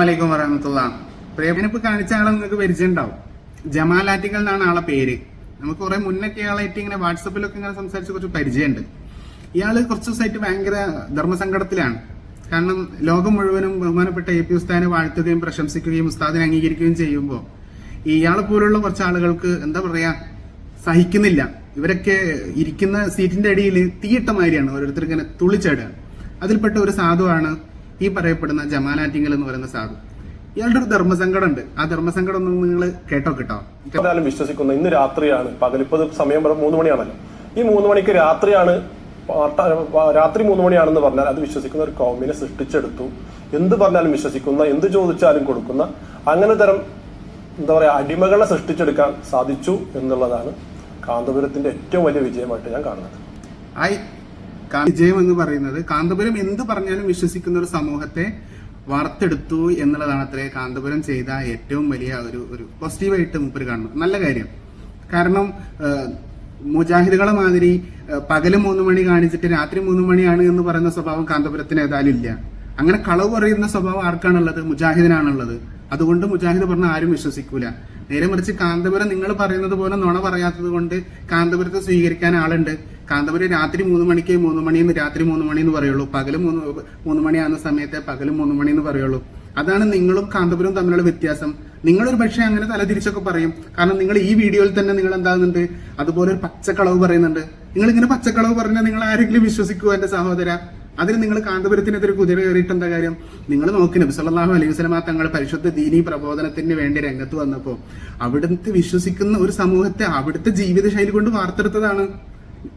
വലൈക്കും വറഹമത്തുള്ള. പ്രേമനിപ്പ് കാണിച്ച ആളെ നിങ്ങൾക്ക് പരിചയമുണ്ടാവും. ജമാൽ ആറ്റിക്കൽ എന്നാണ് ആളെ പേര്. നമുക്ക് കുറെ മുന്നൊക്കെ ആളായിട്ട് ഇങ്ങനെ വാട്സപ്പിലൊക്കെ ഇങ്ങനെ സംസാരിച്ച് കുറച്ച് പരിചയമുണ്ട്. ഇയാൾ കുറച്ച് ദിവസമായിട്ട് ഭയങ്കര ധർമ്മസങ്കടത്തിലാണ്. കാരണം ലോകം മുഴുവനും ബഹുമാനപ്പെട്ട എ പി ഉസ്താദിനെ വാഴ്ത്തുകയും പ്രശംസിക്കുകയും ഉസ്താദിനെ അംഗീകരിക്കുകയും ചെയ്യുമ്പോൾ ഇയാളെ പോലുള്ള കുറച്ച് ആളുകൾക്ക് എന്താ പറയാ സഹിക്കുന്നില്ല. ഇവരൊക്കെ ഇരിക്കുന്ന സീറ്റിന്റെ അടിയിൽ തീയിട്ട മാതിരിയാണ് ഓരോരുത്തർ ഇങ്ങനെ തുള്ളിച്ചാടുകയാണ് അതിൽപ്പെട്ട ഒരു സാധുവാണ് ഈ പറയപ്പെടുന്ന ജമാലാറ്റിങ്ങൽ എന്ന് പറയുന്ന സാധു. ഇയാളുടെ ഒരു ധർമ്മസങ്കടം ഉണ്ട് ആ ധർമ്മസങ്കടം ഒന്ന് നിങ്ങൾ കേട്ടോ കേട്ടോ. എന്തായാലും വിശ്വസിക്കുന്നു. ഇന്ന് രാത്രിയാണ്. പകലിപ്പത് സമയം മൂന്ന് മണിയാണല്ലോ. ഈ മൂന്ന് മണിക്ക് രാത്രിയാണ് രാത്രി മൂന്ന് മണിയാണെന്ന് പറഞ്ഞാൽ അത് വിശ്വസിക്കുന്ന ഒരു കോമിനെ സൃഷ്ടിച്ചെടുത്തു. എന്ത് പറഞ്ഞാലും വിശ്വസിക്കുന്ന എന്ത് ചോദിച്ചാലും കൊടുക്കുന്ന അങ്ങനെ തരം എന്താ പറയാ അടിമകളെ സൃഷ്ടിച്ചെടുക്കാൻ സാധിച്ചു എന്നുള്ളതാണ് കാന്തപുരത്തിന്റെ ഏറ്റവും വലിയ വിജയമായിട്ട് ഞാൻ കാണുന്നത്. വിജയം എന്ന് പറയുന്നത് കാന്തപുരം എന്ത് പറഞ്ഞാലും വിശ്വസിക്കുന്ന ഒരു സമൂഹത്തെ വാർത്തെടുത്തു എന്നുള്ളതാണ് അത്രേ കാന്തപുരം ചെയ്ത ഏറ്റവും വലിയ ഒരു ഒരു പോസിറ്റീവായിട്ട് മൂപ്പര് കാണുന്നത്. നല്ല കാര്യം. കാരണം മുജാഹിദുകളെ മാതിരി പകൽ മൂന്ന് മണി കാണിച്ചിട്ട് രാത്രി മൂന്ന് മണിയാണ് എന്ന് പറയുന്ന സ്വഭാവം കാന്തപുരത്തിന് ഏതായാലും ഇല്ല. അങ്ങനെ കളവ് പറയുന്ന സ്വഭാവം ആർക്കാണുള്ളത്? മുജാഹിദിനാണുള്ളത്. അതുകൊണ്ട് മുജാഹിദ് പറഞ്ഞ ആരും വിശ്വസിക്കൂല. നേരെ മറിച്ച് കാന്തപുരം നിങ്ങൾ പറയുന്നത് പോലെ നുണ പറയാത്തത് കൊണ്ട് കാന്തപുരത്തെ സ്വീകരിക്കാൻ ആളുണ്ട്. കാന്തപുരം രാത്രി മൂന്ന് മണിക്ക് മൂന്ന് മണിന്ന് രാത്രി മൂന്ന് മണി എന്ന് പറയുള്ളൂ. പകൽ മൂന്ന് മൂന്ന് മണിയാകുന്ന സമയത്തെ പകൽ മൂന്ന് മണി എന്ന് പറയുള്ളൂ. അതാണ് നിങ്ങളും കാന്തപുരവും തമ്മിലുള്ള വ്യത്യാസം. നിങ്ങളൊരു പക്ഷേ അങ്ങനെ തലതിരിച്ചൊക്കെ പറയും. കാരണം നിങ്ങൾ ഈ വീഡിയോയിൽ തന്നെ നിങ്ങൾ എന്താകുന്നുണ്ട്? അതുപോലെ ഒരു പച്ചക്കളവ് പറയുന്നുണ്ട്. നിങ്ങൾ ഇങ്ങനെ പച്ചക്കളവ് പറഞ്ഞാൽ നിങ്ങൾ ആരെങ്കിലും വിശ്വസിക്കുമോ എന്റെ സഹോദര? അതിന് നിങ്ങൾ കാന്തപുരത്തിനെതിരെ കുതിര കയറിയിട്ട് എന്താ കാര്യം? നിങ്ങൾ നോക്കി സല്ലല്ലാഹു അലൈഹി വസല്ലമ തങ്ങൾ പരിശുദ്ധ ദീനി പ്രബോധനത്തിന് വേണ്ടി രംഗത്ത് വന്നപ്പോൾ അവിടുത്തെ വിശ്വസിക്കുന്ന ഒരു സമൂഹത്തെ അവിടുത്തെ ജീവിതശൈലി കൊണ്ട് വാർത്തെടുത്തതാണ്.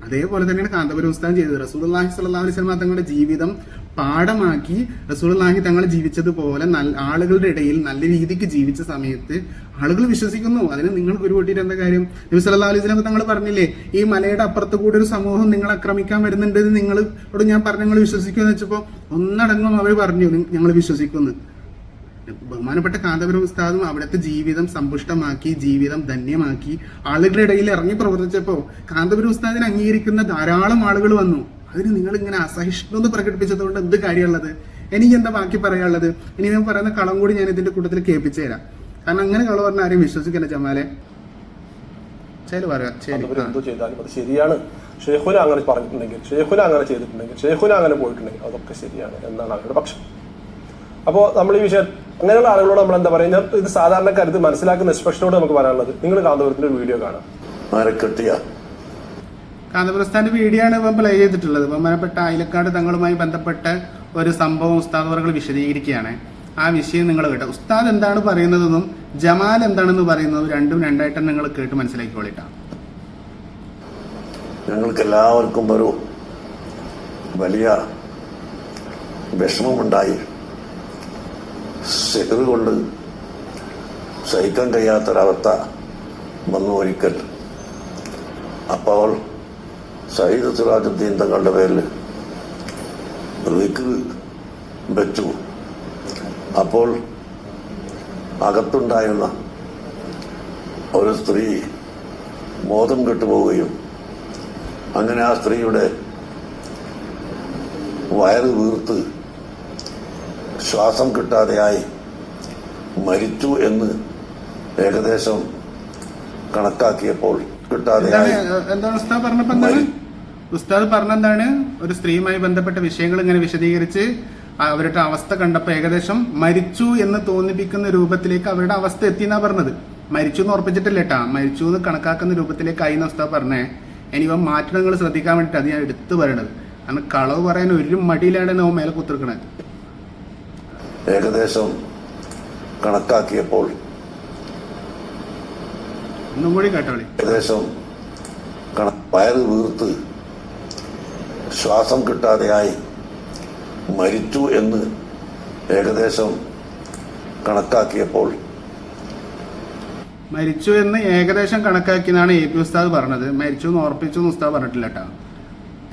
അതേപോലെ തന്നെയാണ് കാന്തപുരം ഉസ്താദ് ചെയ്തത്. റസൂലുള്ളാഹി സ്വല്ലല്ലാഹു അലൈഹി തങ്ങളുടെ ജീവിതം പാഠമാക്കി റസൂലുള്ളാഹി തങ്ങൾ ജീവിച്ചതുപോലെ നല്ല ആളുകളുടെ ഇടയിൽ നല്ല രീതിക്ക് ജീവിച്ച സമയത്ത് ആളുകൾ വിശ്വസിക്കുന്നു. അതിന് നിങ്ങൾ ഉരുപൊട്ടിയിട്ട് എന്താ കാര്യം? നബി സല്ലാ അലൈഹി വസല്ലമ തങ്ങൾ പറഞ്ഞില്ലേ ഈ മലയുടെ അപ്പുറത്ത് കൂടി ഒരു സമൂഹം നിങ്ങൾ ആക്രമിക്കാൻ വരുന്നുണ്ടെന്ന് നിങ്ങളോട് ഞാൻ പറഞ്ഞു നിങ്ങൾ വിശ്വസിക്കുമെന്ന് വെച്ചപ്പോൾ ഒന്നടങ്കം അവർ പറഞ്ഞു ഞങ്ങൾ വിശ്വസിക്കുന്നു. ബഹുമാനപ്പെട്ട കാന്തപുരം ഉസ്താദും അവിടുത്തെ ജീവിതം സമ്പുഷ്ടമാക്കി ജീവിതം ധന്യമാക്കി ആളുകളുടെ ഇടയിൽ ഇറങ്ങി പ്രവർത്തിച്ചപ്പോൾ കാന്തപുരം ഉസ്താദിനെ അംഗീകരിക്കുന്ന ധാരാളം ആളുകൾ വന്നു. അതിന് നിങ്ങൾ ഇങ്ങനെ അസഹിഷ്ണുത പ്രകടിപ്പിച്ചതുകൊണ്ട് എന്ത് കാര്യമുള്ളത്? എനിക്ക് എന്താ ബാക്കി പറയാനുള്ളത്? ഇനി ഞാൻ പറയുന്ന കളം കൂടി ഞാൻ ഇതിന്റെ കൂട്ടത്തിൽ കേൾപ്പിച്ചു തരാം കാരണം അങ്ങനെ കള പറഞ്ഞ ആരും വിശ്വസിക്കില്ല ജമാലെ. ശരി പറയാം ചെയ്താലും അത് ശരിയാണ്. അങ്ങനെ പറഞ്ഞിട്ടുണ്ടെങ്കിൽ അങ്ങനെ ചെയ്തിട്ടുണ്ടെങ്കിൽ അങ്ങനെ പോയിട്ടുണ്ടെങ്കിൽ അതൊക്കെ ശരിയാണ് എന്നാണ് അവരുടെ പക്ഷം. അപ്പോൾ നമ്മൾ ഈ വിഷയം അങ്ങനെയുള്ള ആളുകളോട് നമ്മൾ എന്താ പറയുക ഇത് സാധാരണക്കാർ ഇത് മനസ്സിലാക്കുന്ന നിഷ്പക്ഷനോട് നമുക്ക് പറയാനുള്ളത്. നിങ്ങൾ കാന്തപുരത്തിന്റെ ഒരു വീഡിയോ കാണാം. കാന്തപുരസ്ഥാന്റെ വീഡിയോ ആണ് ഇപ്പം പ്ലേ ചെയ്തിട്ടുള്ളത്. ബഹുമാനപ്പെട്ട ആയിലക്കാട് തങ്ങളുമായി ബന്ധപ്പെട്ട ഒരു സംഭവം ഉസ്താദ് വർകൾ വിശദീകരിക്കുകയാണ്. ആ വിഷയം നിങ്ങൾ കേട്ടോ. ഉസ്താദ് എന്താണ് പറയുന്നതെന്നും ജമാൽ എന്താണെന്ന് പറയുന്നതും രണ്ടും രണ്ടായിട്ട് നിങ്ങൾ കേട്ട് മനസ്സിലാക്കിക്കോളിട്ടാ. ഞങ്ങൾക്ക് എല്ലാവർക്കും ഒരു വലിയ വിഷമമുണ്ടായി. സെഹർ കൊണ്ട് സഹിക്കാൻ കഴിയാത്തൊരവസ്ഥ വന്നു ഒരിക്കൽ. അപ്പോൾ സയ്യിദ് സിറാജുദ്ദീൻ തങ്ങളുടെ പേരിൽ റിക്ക് വെച്ചു. അപ്പോൾ അകത്തുണ്ടായിരുന്ന ഒരു സ്ത്രീ ബോധം കെട്ടുപോവുകയും അങ്ങനെ ആ സ്ത്രീയുടെ വയറ് വീർത്ത് ശ്വാസം കിട്ടാതെയായി മരിച്ചു എന്ന് ഏകദേശം കണക്കാക്കിയപ്പോൾ കിട്ടാതെയായി ഉസ്താദ് പറഞ്ഞെന്താണ്? ഒരു സ്ത്രീയുമായി ബന്ധപ്പെട്ട വിഷയങ്ങൾ ഇങ്ങനെ വിശദീകരിച്ച് അവരുടെ അവസ്ഥ കണ്ടപ്പോൾ ഏകദേശം മരിച്ചു എന്ന് തോന്നിപ്പിക്കുന്ന രൂപത്തിലേക്ക് അവരുടെ അവസ്ഥ എത്തിയെന്നാ പറഞ്ഞത്. മരിച്ചു എന്ന് ഉറപ്പിച്ചിട്ടില്ല കേട്ടാ. മരിച്ചു എന്ന് കണക്കാക്കുന്ന രൂപത്തിലേക്കായി എന്ന ഉസ്താദ് പറഞ്ഞേ. ഇനി ഇവൻ മാറ്റങ്ങൾ ശ്രദ്ധിക്കാൻ വേണ്ടിയിട്ട് അത് ഞാൻ എടുത്തു പറയണത്. കാരണം കളവ് പറയാൻ ഒരു മടിയിലാണ് മേലെ കുത്തിർക്കണത് ഏകദേശം കണക്കാക്കിയപ്പോൾ ഏകദേശം വയറ് വീർത്ത് ശ്വാസം കിട്ടാതെയായി മരിച്ചു എന്ന് ഏകദേശം കണക്കാക്കിയപ്പോൾ മരിച്ചു എന്ന് ഏകദേശം കണക്കാക്കിയെന്നാണ് എ പി ഉസ്താദ് പറഞ്ഞത്. മരിച്ചു എന്ന് ഉറപ്പിച്ചു എന്ന് ഉസ്താദ് പറഞ്ഞിട്ടില്ല കേട്ടോ.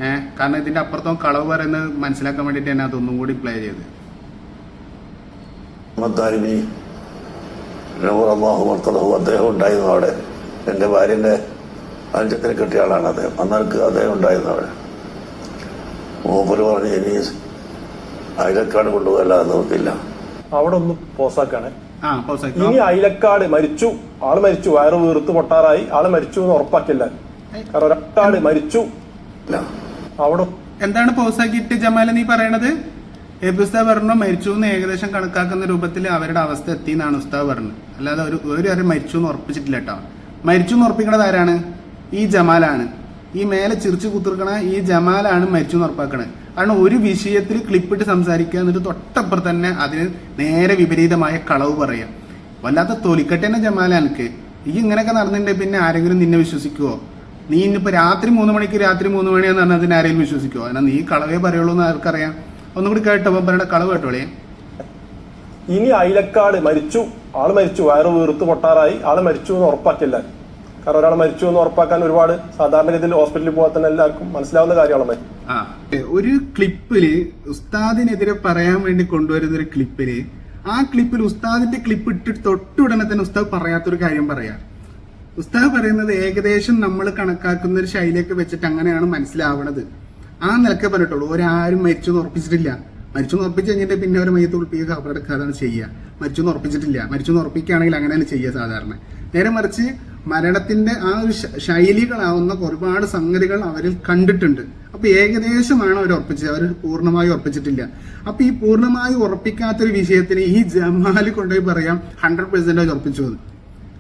ഏഹ് കാരണം ഇതിന്റെ അപ്പുറത്തും കളവ് പറയുന്നത് മനസ്സിലാക്കാൻ വേണ്ടിയിട്ട് തന്നെ അതൊന്നും കൂടി പ്ലേ ചെയ്ത് മദ്ദാരിമി അള്ളാഹു മർത്തലഹു അദ്ദേഹം ഉണ്ടായിരുന്നു അവിടെ. എന്റെ ഭാര്യന്റെ അഞ്ചത്തിന് കിട്ടിയ ആളാണ് അദ്ദേഹം. അന്നേരക്ക് അദ്ദേഹം ഉണ്ടായിരുന്നു അവിടെ. മൂപ്പര് പറഞ്ഞ് ഇനി അയലക്കാട് കൊണ്ടുപോകല്ലാതെ നോക്കില്ല അവിടെ ഒന്ന് പോസാക്കാണ്. ഇനി അയിലക്കാട് മരിച്ചു. ആൾ മരിച്ചു. വയറ് വീർത്ത് പൊട്ടാറായി ആൾ മരിച്ചു എന്ന് ഉറപ്പാക്കില്ല. കാരണം ഒരാൾ മരിച്ചു. അവിടെ എന്താണ് പോസാക്കിയിട്ട് ജമാല നീ പറയണത്? എ വർണ മരിച്ചു എന്ന് ഏകദേശം കണക്കാക്കുന്ന രൂപത്തിൽ അവരുടെ അവസ്ഥ എത്തി എന്നാണ് ഉസ്താവ് പറഞ്ഞത്. അല്ലാതെ ഒരു ഒരു കാര്യം മരിച്ചു എന്ന് ഉറപ്പിച്ചിട്ടില്ല കേട്ടോ. മരിച്ചു എന്ന് ഉറപ്പിക്കണത് ആരാണ്? ഈ ജമാലാണ്. ഈ മേലെ ചിരിച്ചു കുത്തിർക്കണ ഈ ജമാലാണ് മരിച്ചു എന്ന് ഉറപ്പാക്കണത്. കാരണം ഒരു വിഷയത്തിൽ ക്ലിപ്പിട്ട് സംസാരിക്കുക എന്നിട്ട് തൊട്ടപ്പുറം തന്നെ അതിന് നേരെ വിപരീതമായ കളവ് പറയാം വല്ലാത്ത തൊലിക്കട്ടെ തന്നെ ജമാല ഈ ഇങ്ങനെയൊക്കെ നടന്നിട്ടുണ്ടെങ്കിൽ പിന്നെ ആരെങ്കിലും നിന്നെ വിശ്വസിക്കുവോ? നീ ഇന്നിപ്പോ രാത്രി മൂന്ന് മണിക്ക് രാത്രി മൂന്ന് മണിയാന്ന് പറഞ്ഞാൽ ആരെങ്കിലും വിശ്വസിക്കുമോ എന്നാൽ നീ കളവേ പറയുള്ളൂ എന്ന് ആർക്കറിയാം. ഒന്നും കൂടി കേട്ടോ പറയണ കളവ് കേട്ടോളി ഇനി അയിലക്കാട് മരിച്ചു. ആൾ മരിച്ചു. വയറ് വീർത്ത് പൊട്ടാറായി ആൾ മരിച്ചു എന്ന് ഉറപ്പാക്കില്ല. കാരണം ഒരാൾ മരിച്ചു എന്ന് ഉറപ്പാക്കാൻ ഒരുപാട് സാധാരണഗതിയിൽ ഹോസ്പിറ്റലിൽ പോകാൻ തന്നെ എല്ലാവർക്കും മനസ്സിലാവുന്ന കാര്യമാണ് ആ ഒരു ക്ലിപ്പിൽ ഉസ്താദിനെതിരെ പറയാൻ വേണ്ടി കൊണ്ടുവരുന്ന ഒരു ക്ലിപ്പിൽ ആ ക്ലിപ്പിൽ ഉസ്താദിന്റെ ക്ലിപ്പ് ഇട്ടിട്ട് തൊട്ടുടനെ തന്നെ ഉസ്താദ് പറയാത്തൊരു കാര്യം പറയാം. ഉസ്താദ് പറയുന്നത് ഏകദേശം നമ്മൾ കണക്കാക്കുന്ന ഒരു ശൈലിയൊക്കെ വെച്ചിട്ട് അങ്ങനെയാണ് മനസ്സിലാവണത്. ആ നിലക്കേ പറഞ്ഞിട്ടുള്ളൂ. ഒരാരും മരിച്ചു എന്ന് ഉറപ്പിച്ചിട്ടില്ല. മരിച്ചു എന്ന് ഉറപ്പിച്ച് കഴിഞ്ഞിട്ട് പിന്നെ അവരെ മയ്യത്ത് ഉറപ്പിക്കുക കബറെടുക്കുക അതാണ് ചെയ്യുക. മരിച്ചു എന്ന് ഉറപ്പിച്ചിട്ടില്ല. മരിച്ചു എന്ന് ഉറപ്പിക്കുകയാണെങ്കിൽ അങ്ങനെയാണ് ചെയ്യുക സാധാരണ. നേരെ മറിച്ച് മരണത്തിന്റെ ആ ഒരു ശൈലികളാവുന്ന ഒരുപാട് സംഗതികൾ അവരിൽ കണ്ടിട്ടുണ്ട്. അപ്പൊ ഏകദേശമാണ് അവർ ഉറപ്പിച്ചത്. അവർ പൂർണമായി ഉറപ്പിച്ചിട്ടില്ല. അപ്പൊ ഈ പൂർണമായി ഉറപ്പിക്കാത്തൊരു വിഷയത്തിന് ഈ ജമാൽ കൊണ്ടുപോയി പറയാം ഹൺഡ്രഡ് പെർസെന്റേജ് ഉറപ്പിച്ചു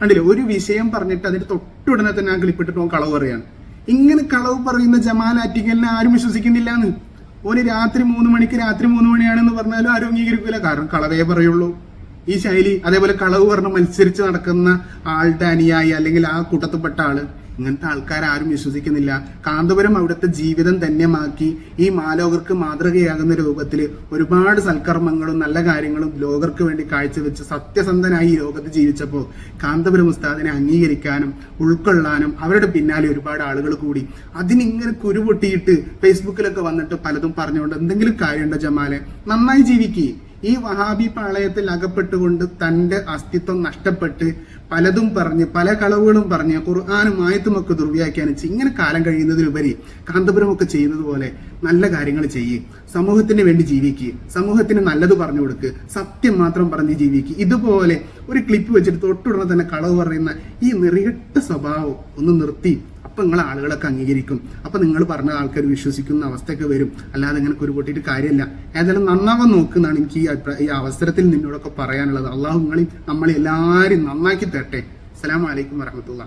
കണ്ടില്ലേ? ഒരു വിഷയം പറഞ്ഞിട്ട് അതിന്റെ തൊട്ടുടനെ തന്നെ ആ ക്ലിപ്പിട്ടിട്ട് കളവ് പറയാണ് ഇങ്ങനെ കളവ് പറയുന്ന ജമാൽ ആറ്റിങ്ങലിനെ ആരും വിശ്വസിക്കുന്നില്ല എന്ന് ഒരു രാത്രി മൂന്ന് മണിക്ക് രാത്രി മൂന്ന് മണിയാണെന്ന് പറഞ്ഞാലും ആരും അംഗീകരിക്കില്ല കാരണം കളവേ പറയുള്ളൂ. ഈ ശൈലി അതേപോലെ കളവ് പറഞ്ഞ് മത്സരിച്ച് നടക്കുന്ന ആളുടെ അനുയായി അല്ലെങ്കിൽ ആ കൂട്ടത്തിൽപ്പെട്ട ആൾ. ഇങ്ങനത്തെ ആൾക്കാർ ആരും വിശ്വസിക്കുന്നില്ല. കാന്തപുരം അവിടുത്തെ ജീവിതം ധന്യമാക്കി. ഈ മാലോകർക്ക് മാതൃകയാകുന്ന രൂപത്തിൽ ഒരുപാട് സൽക്കർമ്മങ്ങളും നല്ല കാര്യങ്ങളും ലോകർക്ക് വേണ്ടി കാഴ്ചവെച്ച് സത്യസന്ധനായി ഈ ലോകത്ത് ജീവിച്ചപ്പോൾ കാന്തപുരം ഉസ്താദിനെ അംഗീകരിക്കാനും ഉൾക്കൊള്ളാനും അവരുടെ പിന്നാലെ ഒരുപാട് ആളുകൾ കൂടി. അതിനിങ്ങനെ കുരുപൊട്ടിയിട്ട് ഫേസ്ബുക്കിലൊക്കെ വന്നിട്ട് പലതും പറഞ്ഞുകൊണ്ട് എന്തെങ്കിലും കാര്യമുണ്ടോ ജമാലെ? നന്നായി ജീവിക്കുക ഈ വഹാബി പാളയത്തിൽ അകപ്പെട്ടുകൊണ്ട് തന്റെ അസ്തിത്വം നഷ്ടപ്പെട്ട് പലതും പറഞ്ഞ് പല കളവുകളും പറഞ്ഞ് ഖുർആാനും ആയത്തുമൊക്കെ ദുർവ്യാഖ്യാനിച്ച് ഇങ്ങനെ കാലം കഴിയുന്നതിലുപരി കാന്തപുരമൊക്കെ ചെയ്യുന്നത് പോലെ നല്ല കാര്യങ്ങൾ ചെയ്യ് സമൂഹത്തിന് വേണ്ടി ജീവിക്കുക സമൂഹത്തിന് നല്ലത് പറഞ്ഞു കൊടുക്കുക സത്യം മാത്രം പറഞ്ഞ് ജീവിക്കുക ഇതുപോലെ ഒരു ക്ലിപ്പ് വെച്ചിട്ട് തൊട്ടുടനെ തന്നെ കളവ് പറയുന്ന ഈ നിറികെട്ട സ്വഭാവം ഒന്ന് നിർത്തി. അപ്പൊ നിങ്ങൾ ആളുകളൊക്കെ അംഗീകരിക്കും. അപ്പൊ നിങ്ങൾ പറഞ്ഞ ആൾക്കാർ വിശ്വസിക്കുന്ന അവസ്ഥയൊക്കെ വരും. അല്ലാതെ ഇങ്ങനെ കുരുപൊട്ടിയിട്ട് കാര്യമില്ല. ഏതായാലും നന്നാവാൻ നോക്കുന്നതാണ് എനിക്ക് ഈ ഈ അവസരത്തിൽ നിന്നോടൊക്കെ പറയാനുള്ളത്. അള്ളാഹു നിങ്ങളെ നമ്മളെ എല്ലാവരും നന്നാക്കി തരട്ടെ. അസ്സലാമലൈക്കും അലൈക്കും വറഹമത്തുള്ള